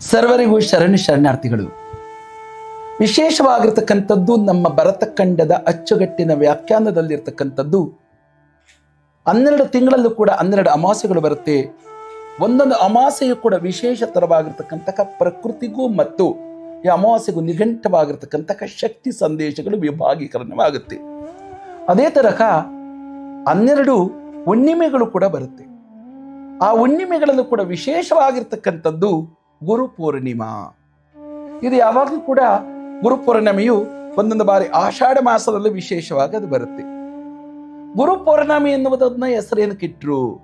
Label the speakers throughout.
Speaker 1: ಸರ್ವರಿಗೂ ಶರಣಿ ಶರಣಾರ್ಥಿಗಳು. ವಿಶೇಷವಾಗಿರ್ತಕ್ಕಂಥದ್ದು ನಮ್ಮ ಭರತಖಂಡದ ಅಚ್ಚುಗಟ್ಟಿನ ವ್ಯಾಖ್ಯಾನದಲ್ಲಿರ್ತಕ್ಕಂಥದ್ದು ಹನ್ನೆರಡು ತಿಂಗಳಲ್ಲೂ ಕೂಡ ಹನ್ನೆರಡು ಅಮಾಸೆಗಳು ಬರುತ್ತೆ. ಒಂದೊಂದು ಅಮಾಸೆಯು ಕೂಡ ವಿಶೇಷತರವಾಗಿರ್ತಕ್ಕಂತಹ ಪ್ರಕೃತಿಗೂ ಮತ್ತು ಈ ಅಮಾವಾಸ್ಯೆಗೂ ನಿಘಂಟವಾಗಿರ್ತಕ್ಕಂತಹ ಶಕ್ತಿ ಸಂದೇಶಗಳು ವಿಭಾಗೀಕರಣವಾಗುತ್ತೆ. ಅದೇ ತರಹ ಹನ್ನೆರಡು ಹುಣ್ಣಿಮೆಗಳು ಕೂಡ ಬರುತ್ತೆ. ಆ ಹುಣ್ಣಿಮೆಗಳಲ್ಲೂ ಕೂಡ ವಿಶೇಷವಾಗಿರ್ತಕ್ಕಂಥದ್ದು ಗುರು ಪೂರ್ಣಿಮಾ ಇದು ಯಾವಾಗಲೂ ಕೂಡ ಗುರು ಪೂರ್ಣಿಮೆಯು ಒಂದೊಂದು ಬಾರಿ ಆಷಾಢ ಮಾಸದಲ್ಲಿ ವಿಶೇಷವಾಗಿ ಅದು ಬರುತ್ತೆ. ಗುರು ಪೌರ್ಣಮಿ ಎನ್ನುವುದನ್ನ ಹೆಸರೇನಕ್ಕಿಟ್ರು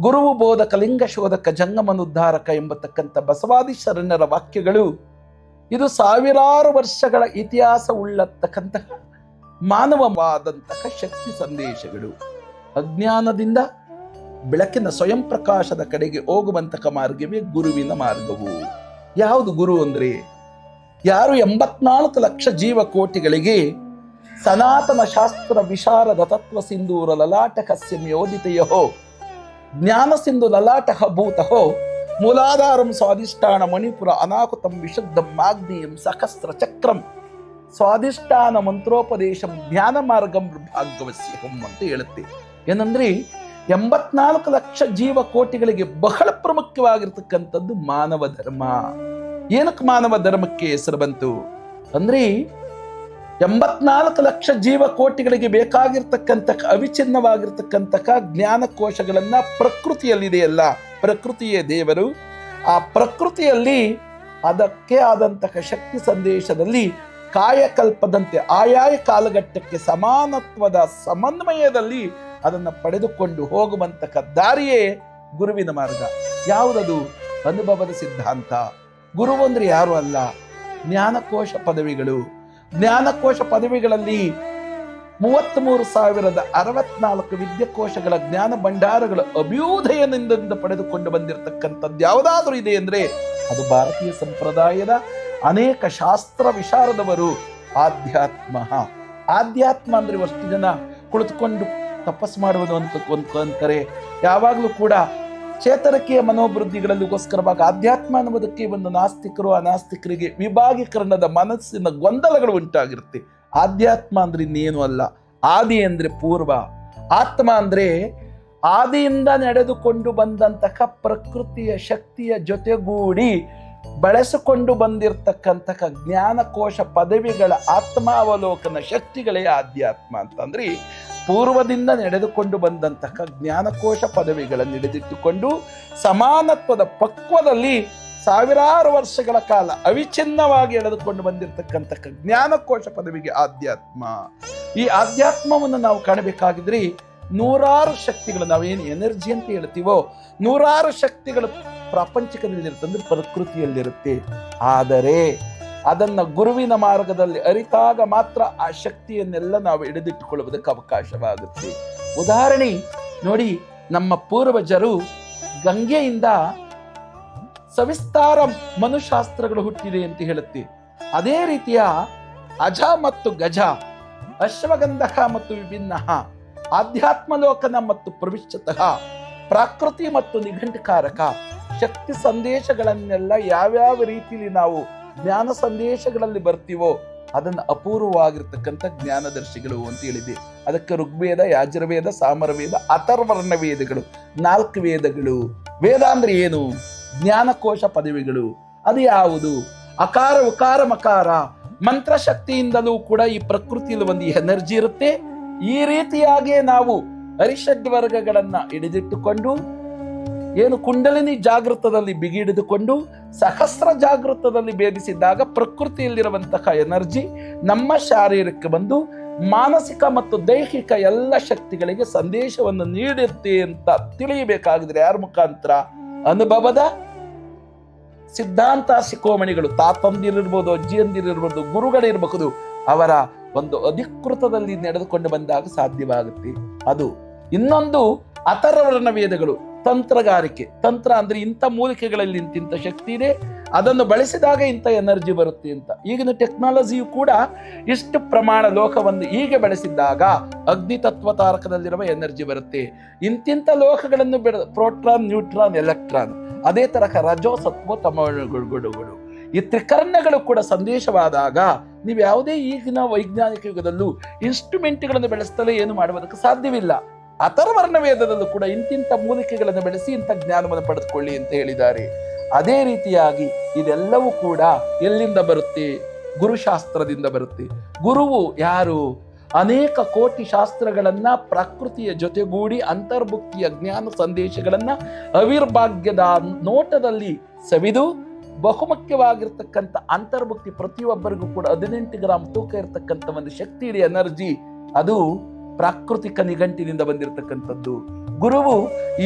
Speaker 1: ಗುರುವು ಬೋಧಕ ಲಿಂಗ ಶೋಧಕ ಜಂಗಮನುದ್ಧಾರಕ ಎಂಬತಕ್ಕಂಥ ಬಸವಾದಿ ಶರಣರ ವಾಕ್ಯಗಳು ಇದು ಸಾವಿರಾರು ವರ್ಷಗಳ ಇತಿಹಾಸ ಉಳ್ಳತಕ್ಕಂತಹ ಮಾನವವಾದಂತಹ ಶಕ್ತಿ ಸಂದೇಶಗಳು. ಅಜ್ಞಾನದಿಂದ ಬೆಳಕಿನ ಸ್ವಯಂ ಪ್ರಕಾಶದ ಕಡೆಗೆ ಹೋಗುವಂತಹ ಮಾರ್ಗವೇ ಗುರುವಿನ ಮಾರ್ಗವು. ಯಾವುದು ಗುರು ಅಂದ್ರೆ? ಯಾರು ಎಂಬತ್ನಾಲ್ಕು ಲಕ್ಷ ಜೀವಕೋಟಿಗಳಿಗೆ ಸನಾತನ ಶಾಸ್ತ್ರ ವಿಶಾರದ ತತ್ವ ಸಿಂಧೂರ ಲಲಾಟಕ ಯೋಧಿತೆಯಹೋ ಜ್ಞಾನ ಸಿಂಧು ಲಲಾಟಃ ಭೂತಹೋ, ಮೂಲಾಧಾರಂ ಸ್ವಾಧಿಷ್ಠಾನ ಮಣಿಪುರ ಅನಾಕುತಂ ವಿಶುದ್ಧಂ ಮಾಗ್ನೀಯಂ ಸಹಸ್ರ ಚಕ್ರಂ ಸ್ವಾಧಿಷ್ಠಾನ ಮಂತ್ರೋಪದೇಶಂ ಜ್ಞಾನ ಮಾರ್ಗಂ ಭಾಗವಸ್ಯಹಂ ಅಂತ ಹೇಳುತ್ತೆ. ಏನಂದ್ರೆ ಎಂಬತ್ನಾಲ್ಕು ಲಕ್ಷ ಜೀವ ಕೋಟಿಗಳಿಗೆ ಬಹಳ ಪ್ರಮುಖವಾಗಿರ್ತಕ್ಕಂಥದ್ದು ಮಾನವ ಧರ್ಮ. ಏನಕ್ಕೆ ಮಾನವ ಧರ್ಮಕ್ಕೆ ಹೆಸರು ಬಂತು? ಅಂದ್ರೆ ಎಂಬತ್ನಾಲ್ಕು ಲಕ್ಷ ಜೀವ ಕೋಟಿಗಳಿಗೆ ಬೇಕಾಗಿರ್ತಕ್ಕಂಥ ಅವಿಚ್ಛಿನ್ನವಾಗಿರ್ತಕ್ಕಂತಹ ಜ್ಞಾನಕೋಶಗಳನ್ನ ಪ್ರಕೃತಿಯಲ್ಲಿದೆಯಲ್ಲ, ಪ್ರಕೃತಿಯೇ ದೇವರು. ಆ ಪ್ರಕೃತಿಯಲ್ಲಿ ಅದಕ್ಕೆ ಆದಂತಹ ಶಕ್ತಿ ಸಂದೇಶದಲ್ಲಿ ಕಾಯಕಲ್ಪದಂತೆ, ಆಯಾಯ ಕಾಲಘಟ್ಟಕ್ಕೆ ಸಮಾನತ್ವದ ಸಮನ್ವಯದಲ್ಲಿ ಅದನ್ನು ಪಡೆದುಕೊಂಡು ಹೋಗುವಂತಹ ದಾರಿಯೇ ಗುರುವಿನ ಮಾರ್ಗ. ಯಾವುದದು? ಅನುಭವದ ಸಿದ್ಧಾಂತ. ಗುರು ಅಂದ್ರೆ ಯಾರು ಅಲ್ಲ? ಜ್ಞಾನಕೋಶ ಪದವಿಗಳು. ಜ್ಞಾನಕೋಶ ಪದವಿಗಳಲ್ಲಿ ಮೂವತ್ತ್ಮೂರು ಸಾವಿರದ ಅರವತ್ನಾಲ್ಕು ವಿದ್ಯಾಕೋಶಗಳ ಜ್ಞಾನ ಭಂಡಾರಗಳ ಅಭ್ಯುದಯನಿಂದ ಪಡೆದುಕೊಂಡು ಬಂದಿರತಕ್ಕಂಥದ್ದು ಯಾವುದಾದ್ರೂ ಇದೆ ಅಂದ್ರೆ ಅದು ಭಾರತೀಯ ಸಂಪ್ರದಾಯದ ಅನೇಕ ಶಾಸ್ತ್ರ ವಿಶಾರದವರು. ಆಧ್ಯಾತ್ಮ. ಆಧ್ಯಾತ್ಮ ಅಂದ್ರೆ ಅಷ್ಟು ಜನ ಕುಳಿತುಕೊಂಡು ತಪಸ್ಸು ಮಾಡುವುದು ಅಂತ ಅಂತಾರೆ. ಯಾವಾಗಲೂ ಕೂಡ ಚೇತರಿಕೆಯ ಮನೋಭಿವೃದ್ಧಿಗಳಲ್ಲಿಗೋಸ್ಕರವಾಗಿ ಆಧ್ಯಾತ್ಮ ಅನ್ನುವುದಕ್ಕೆ ಒಂದು ನಾಸ್ತಿಕರು, ಅನಾಸ್ತಿಕರಿಗೆ ವಿಭಾಗೀಕರಣದ ಮನಸ್ಸಿನ ಗೊಂದಲಗಳು ಉಂಟಾಗಿರುತ್ತೆ. ಆಧ್ಯಾತ್ಮ ಅಂದ್ರೆ ಇನ್ನೇನು ಅಲ್ಲ. ಆದಿ ಅಂದ್ರೆ ಪೂರ್ವ. ಆತ್ಮ ಅಂದ್ರೆ ಆದಿಯಿಂದ ನಡೆದುಕೊಂಡು ಬಂದಂತಹ ಪ್ರಕೃತಿಯ ಶಕ್ತಿಯ ಜೊತೆಗೂಡಿ ಬಳಸಿಕೊಂಡು ಬಂದಿರತಕ್ಕಂತಹ ಜ್ಞಾನಕೋಶ ಪದವಿಗಳ ಆತ್ಮಾವಲೋಕನ ಶಕ್ತಿಗಳೇ ಆಧ್ಯಾತ್ಮ ಅಂತಂದ್ರೆ. ಪೂರ್ವದಿಂದ ನಡೆದುಕೊಂಡು ಬಂದಂತಹ ಜ್ಞಾನಕೋಶ ಪದವಿಗಳನ್ನು ಹಿಡಿದಿಟ್ಟುಕೊಂಡು ಸಮಾನತ್ವದ ಪಕ್ವದಲ್ಲಿ ಸಾವಿರಾರು ವರ್ಷಗಳ ಕಾಲ ಅವಿಚ್ಛಿನ್ನವಾಗಿ ಎಳೆದುಕೊಂಡು ಬಂದಿರತಕ್ಕಂತಹ ಜ್ಞಾನಕೋಶ ಪದವಿಗೆ ಆಧ್ಯಾತ್ಮ. ಈ ಆಧ್ಯಾತ್ಮವನ್ನು ನಾವು ಕಾಣಬೇಕಾಗಿದ್ರೆ ನೂರಾರು ಶಕ್ತಿಗಳು, ನಾವೇನು ಎನರ್ಜಿ ಅಂತ ಹೇಳ್ತೀವೋ, ನೂರಾರು ಶಕ್ತಿಗಳು ಪ್ರಾಪಂಚಿಕದಲ್ಲಿರುತ್ತೆ ಅಂದ್ರೆ ಪ್ರಕೃತಿಯಲ್ಲಿರುತ್ತೆ. ಆದರೆ ಅದನ್ನ ಗುರುವಿನ ಮಾರ್ಗದಲ್ಲಿ ಅರಿತಾಗ ಮಾತ್ರ ಆ ಶಕ್ತಿಯನ್ನೆಲ್ಲ ನಾವು ಹಿಡಿದಿಟ್ಟುಕೊಳ್ಳುವುದಕ್ಕೆ ಅವಕಾಶವಾಗುತ್ತೆ. ಉದಾಹರಣೆ, ನೋಡಿ, ನಮ್ಮ ಪೂರ್ವಜರು ಗಂಗೆಯಿಂದ ಸವಿಸ್ತಾರ ಮನುಶಾಸ್ತ್ರಗಳು ಹುಟ್ಟಿದೆ ಅಂತ ಹೇಳುತ್ತೆ. ಅದೇ ರೀತಿಯ ಅಜ ಮತ್ತು ಗಜ, ಅಶ್ವಗಂಧಕ ಮತ್ತು ವಿಭಿನ್ನ ಆಧ್ಯಾತ್ಮಲೋಕನ ಮತ್ತು ಪ್ರವಿಶ್ಚತಃ, ಪ್ರಾಕೃತಿ ಮತ್ತು ನಿಘಂಟಕಾರಕ, ಶಕ್ತಿ ಸಂದೇಶಗಳನ್ನೆಲ್ಲ ಯಾವ್ಯಾವ ರೀತಿಯಲ್ಲಿ ನಾವು ಜ್ಞಾನ ಸಂದೇಶಗಳಲ್ಲಿ ಬರ್ತೀವೋ ಅದನ್ನು ಅಪೂರ್ವವಾಗಿರ್ತಕ್ಕಂಥ ಜ್ಞಾನದರ್ಶಿಗಳು ಅಂತ ಹೇಳಿದೆ ಅದಕ್ಕೆ ಋಗ್ವೇದ, ಯಾಜುರ್ವೇದ, ಸಾಮರವೇದ ಅಥರ್ವರ್ಣ ವೇದಗಳು ನಾಲ್ಕು ವೇದಗಳು ವೇದ ಅಂದ್ರೆ ಏನು? ಜ್ಞಾನಕೋಶ ಪದವಿಗಳು. ಅದು ಯಾವುದು? ಅಕಾರ, ಉಕಾರ, ಮಕಾರ. ಮಂತ್ರ ಶಕ್ತಿಯಿಂದಲೂ ಕೂಡ ಈ ಪ್ರಕೃತಿಯಲ್ಲಿ ಒಂದು ಎನರ್ಜಿ ಇರುತ್ತೆ. ಈ ರೀತಿಯಾಗಿ ನಾವು ಅರಿಷಡ್ ವರ್ಗಗಳನ್ನ ಹಿಡಿದಿಟ್ಟುಕೊಂಡು ಏನು ಕುಂಡಲಿನಿ ಜಾಗೃತದಲ್ಲಿ ಬಿಗಿಡಿದುಕೊಂಡು ಸಹಸ್ರ ಜಾಗೃತದಲ್ಲಿ ಭೇದಿಸಿದಾಗ ಪ್ರಕೃತಿಯಲ್ಲಿರುವಂತಹ ಎನರ್ಜಿ ನಮ್ಮ ಶಾರೀರಕ್ಕೆ ಬಂದು ಮಾನಸಿಕ ಮತ್ತು ದೈಹಿಕ ಎಲ್ಲ ಶಕ್ತಿಗಳಿಗೆ ಸಂದೇಶವನ್ನು ನೀಡುತ್ತೆ ಅಂತ ತಿಳಿಯಬೇಕಾಗಿದ್ರೆ ಯಾರ ಮುಖಾಂತರ? ಅನುಭವದ ಸಿದ್ಧಾಂತ ಶಿಖೋಮಣಿಗಳು ತಾತಂದಿರಿರ್ಬೋದು, ಅಜ್ಜಿಯಂದಿರಿರ್ಬೋದು ಗುರುಗಳಿರಬಹುದು ಅವರ ಒಂದು ಅಧಿಕೃತದಲ್ಲಿ ನಡೆದುಕೊಂಡು ಬಂದಾಗ ಸಾಧ್ಯವಾಗುತ್ತೆ. ಅದು ಇನ್ನೊಂದು ಅಥರ್ವರ್ಣ ವೇದಗಳು. ತಂತ್ರಗಾರಿಕೆ, ತಂತ್ರ ಅಂದ್ರೆ ಇಂಥ ಮೂಲಿಕೆಗಳಲ್ಲಿ ಇಂತಿಂಥ ಶಕ್ತಿ ಇದೆ, ಅದನ್ನು ಬಳಸಿದಾಗ ಇಂಥ ಎನರ್ಜಿ ಬರುತ್ತೆ ಅಂತ. ಈಗಿನ ಟೆಕ್ನಾಲಜಿಯು ಕೂಡ ಇಷ್ಟು ಪ್ರಮಾಣ ಲೋಕವನ್ನು ಹೀಗೆ ಬಳಸಿದಾಗ ಅಗ್ನಿ ತತ್ವ ತಾರಕದಲ್ಲಿರುವ ಎನರ್ಜಿ ಬರುತ್ತೆ. ಇಂತಿಂಥ ಲೋಕಗಳನ್ನು ಬೆಳೆ ಪ್ರೋಟ್ರಾನ್, ನ್ಯೂಟ್ರಾನ್, ಎಲೆಕ್ಟ್ರಾನ್, ಅದೇ ತರಹ ರಜೋ, ಸತ್ವ, ತಮಗಳು ಈ ತ್ರಿಕರ್ಣಗಳು ಕೂಡ ಸಂದೇಶವಾದಾಗ ನೀವು ಯಾವುದೇ ಈಗಿನ ವೈಜ್ಞಾನಿಕ ಯುಗದಲ್ಲೂ ಇನ್ಸ್ಟ್ರೂಮೆಂಟ್ಗಳನ್ನು ಬೆಳೆಸ್ತಲೇ ಏನು ಮಾಡುವುದಕ್ಕೆ ಸಾಧ್ಯವಿಲ್ಲ. ಅಥರ್ವರ್ಣ ವೇದದಲ್ಲೂ ಕೂಡ ಇಂತಿಂಥ ಮೂಲಿಕೆಗಳನ್ನು ಬೆಳೆಸಿ ಇಂಥ ಜ್ಞಾನವನ್ನು ಪಡೆದುಕೊಳ್ಳಿ ಅಂತ ಹೇಳಿದ್ದಾರೆ. ಅದೇ ರೀತಿಯಾಗಿ ಇದೆಲ್ಲವೂ ಕೂಡ ಎಲ್ಲಿಂದ ಬರುತ್ತೆ? ಗುರುಶಾಸ್ತ್ರದಿಂದ ಬರುತ್ತೆ. ಗುರುವು ಯಾರು? ಅನೇಕ ಕೋಟಿ ಶಾಸ್ತ್ರಗಳನ್ನ ಪ್ರಕೃತಿಯ ಜೊತೆಗೂಡಿ ಅಂತರ್ಭುಕ್ತಿಯ ಜ್ಞಾನ ಸಂದೇಶಗಳನ್ನ ಅವಿರ್ಭಾಗ್ಯದ ನೋಟದಲ್ಲಿ ಸವಿದು ಬಹುಮುಖ್ಯವಾಗಿರ್ತಕ್ಕಂಥ ಅಂತರ್ಭುಕ್ತಿ ಪ್ರತಿಯೊಬ್ಬರಿಗೂ ಕೂಡ ಹದಿನೆಂಟು ಗ್ರಾಮ್ ತೂಕ ಇರತಕ್ಕಂಥ ಒಂದು ಶಕ್ತಿ ಇದೆ ಎನರ್ಜಿ ಅದು ಪ್ರಾಕೃತಿಕ ನಿಘಂಟಿನಿಂದ ಬಂದಿರತಕ್ಕಂಥದ್ದು. ಗುರುವು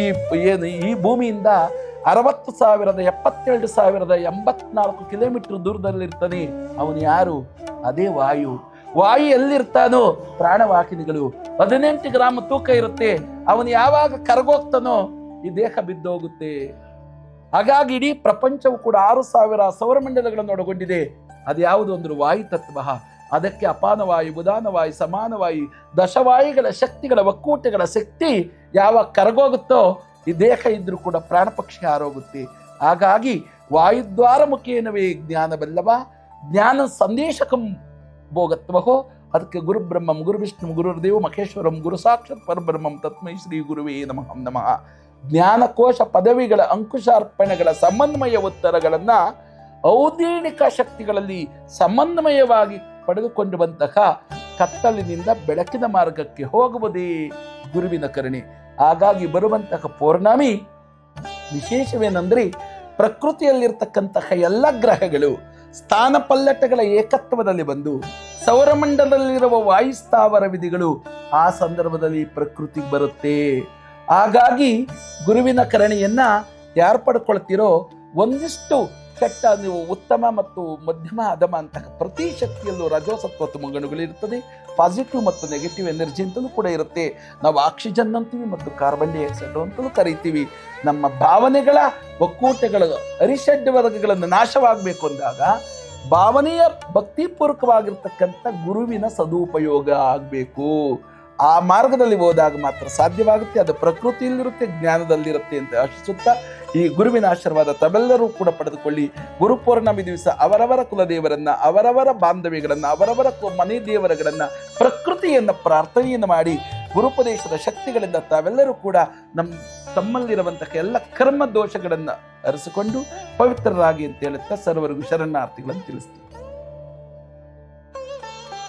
Speaker 1: ಈ ಏನು ಈ ಭೂಮಿಯಿಂದ ಅರವತ್ತು ಸಾವಿರದ ಎಪ್ಪತ್ತೆರಡು ಸಾವಿರದ ಎಂಬತ್ನಾಲ್ಕು ಕಿಲೋಮೀಟರ್ ದೂರದಲ್ಲಿರ್ತಾನೆ. ಅವನು ಯಾರು? ಅದೇ ವಾಯು. ವಾಯು ಎಲ್ಲಿರ್ತಾನೋ? ಪ್ರಾಣವಾಹಿನಿಗಳು. ಹದಿನೆಂಟು ಗ್ರಾಮ ತೂಕ ಇರುತ್ತೆ. ಅವನು ಯಾವಾಗ ಕರಗೋಗ್ತಾನೋ ಈ ದೇಹ ಬಿದ್ದೋಗುತ್ತೆ ಹಾಗಾಗಿ ಇಡೀ ಪ್ರಪಂಚವು ಕೂಡ ಆರು ಸಾವಿರ ಸೌರಮಂಡಲಗಳನ್ನು ಒಳಗೊಂಡಿದೆ. ಅದು ಯಾವುದು ಅಂದ್ರೆ ವಾಯು ತತ್ವ ಅದಕ್ಕೆ ಅಪಾನವಾಯಿ, ಉದಾನವಾಯಿ, ಸಮಾನವಾಯಿ, ದಶವಾಯಿಗಳ ಶಕ್ತಿಗಳ ಒಕ್ಕೂಟಗಳ ಶಕ್ತಿ ಯಾವಾಗ ಕರಗೋಗುತ್ತೋ, ಈ ದೇಹ ಇದ್ದರೂ ಕೂಡ ಪ್ರಾಣ ಪಕ್ಷಿ ಹಾರೋಗುತ್ತೆ. ಹಾಗಾಗಿ ವಾಯುದ್ವಾರ ಮುಖೇನವೇ ಜ್ಞಾನವೆಲ್ಲವ ಜ್ಞಾನ ಸಂದೇಶಕಂ ಭೋಗತ್ವಹೋ? ಅದಕ್ಕೆ ಗುರು ಬ್ರಹ್ಮಂ ಗುರು ವಿಷ್ಣು ಗುರುರ್ದೇವ, ಮಹೇಶ್ವರಂ ಗುರು ಸಾಕ್ಷಾತ್ ಪರಬ್ರಹ್ಮಂ ತತ್ಮೈ ಶ್ರೀ ಗುರುವೇ ನಮಃ ನಮಃ. ಜ್ಞಾನಕೋಶ ಪದವಿಗಳ ಅಂಕುಶಾರ್ಪಣೆಗಳ ಸಮನ್ವಯ ಉತ್ತರಗಳನ್ನ ಔದೀಣಿಕ ಶಕ್ತಿಗಳಲ್ಲಿ ಸಮನ್ವಯವಾಗಿ ಪಡೆದುಕೊಂಡು ಬಂತಹ ಕತ್ತಲಿನಿಂದ ಬೆಳಕಿನ ಮಾರ್ಗಕ್ಕೆ ಹೋಗುವುದೇ ಗುರುವಿನ ಕರುಣೆ. ಹಾಗಾಗಿ ಬರುವಂತಹ ಪೌರ್ಣಮಿ ವಿಶೇಷವೇನೆಂದರೆ ಪ್ರಕೃತಿಯಲ್ಲಿರ್ತಕ್ಕಂತಹ ಎಲ್ಲ ಗ್ರಹಗಳು ಸ್ಥಾನ ಪಲ್ಲಟಗಳ ಏಕತ್ವದಲ್ಲಿ ಬಂದು ಸೌರಮಂಡಲದಲ್ಲಿರುವ ವಾಯುಸ್ಥಾವರ ವಿಧಿಗಳು ಆ ಸಂದರ್ಭದಲ್ಲಿ ಪ್ರಕೃತಿಗೆ ಬರುತ್ತೆ. ಹಾಗಾಗಿ ಗುರುವಿನ ಕರಣೆಯನ್ನು ಯಾರು ಒಂದಿಷ್ಟು ಕೆಟ್ಟ ನೀವು ಉತ್ತಮ ಮತ್ತು ಮಧ್ಯಮ ಅಧಮ ಅಂತಹ ಪ್ರತಿ ಶಕ್ತಿಯಲ್ಲೂ ರಜೋಸತ್ವ ತುಮಗಣುಗಳು ಇರ್ತದೆ ಪಾಸಿಟಿವ್ ಮತ್ತು ನೆಗೆಟಿವ್ ಎನರ್ಜಿ ಅಂತಲೂ ಕೂಡ ಇರುತ್ತೆ. ನಾವು ಆಕ್ಸಿಜನ್ ಅಂತೀವಿ ಮತ್ತು ಕಾರ್ಬನ್ ಡೈಆಕ್ಸೈಡ್ ಅಂತಲೂ ಕರಿತೀವಿ. ನಮ್ಮ ಭಾವನೆಗಳ ಒಕ್ಕೂಟಗಳ ಅರಿಷಡ್ ವರ್ಗಗಳನ್ನು ನಾಶವಾಗಬೇಕು ಅಂದಾಗ ಭಾವನೆಯ ಭಕ್ತಿಪೂರ್ವಕವಾಗಿರ್ತಕ್ಕಂಥ ಗುರುವಿನ ಸದುಪಯೋಗ ಆಗಬೇಕು. ಆ ಮಾರ್ಗದಲ್ಲಿ ಹೋದಾಗ ಮಾತ್ರ ಸಾಧ್ಯವಾಗುತ್ತೆ, ಅದು ಪ್ರಕೃತಿಯಲ್ಲಿರುತ್ತೆ, ಜ್ಞಾನದಲ್ಲಿರುತ್ತೆ ಅಂತ ಆಶಿಸುತ್ತಾ ಈ ಗುರುವಿನ ಆಶೀರ್ವಾದ ತಾವೆಲ್ಲರೂ ಕೂಡ ಪಡೆದುಕೊಳ್ಳಿ. ಗುರು ಪೌರ್ಣಮಿ ದಿವಸ ಅವರವರ ಕುಲದೇವರನ್ನ, ಅವರವರ ಬಾಂಧವ್ಯಗಳನ್ನ, ಅವರವರ ಮನೆ ದೇವರಗಳನ್ನ, ಪ್ರಕೃತಿಯನ್ನ ಪ್ರಾರ್ಥನೆಯನ್ನು ಮಾಡಿ, ಗುರುಪದೇಶದ ಶಕ್ತಿಗಳಿಂದ ತಾವೆಲ್ಲರೂ ಕೂಡ ನಮ್ಮ ತಮ್ಮಲ್ಲಿರುವಂತಹ ಎಲ್ಲ ಕರ್ಮ ದೋಷಗಳನ್ನು ಅರಿಸಿಕೊಂಡು ಪವಿತ್ರರಾಗಿ ಅಂತ ಹೇಳುತ್ತಾ ಸರ್ವರಿಗೂ ಶರಣಾರ್ಥಿಗಳನ್ನು ತಿಳಿಸ್ತೀವಿ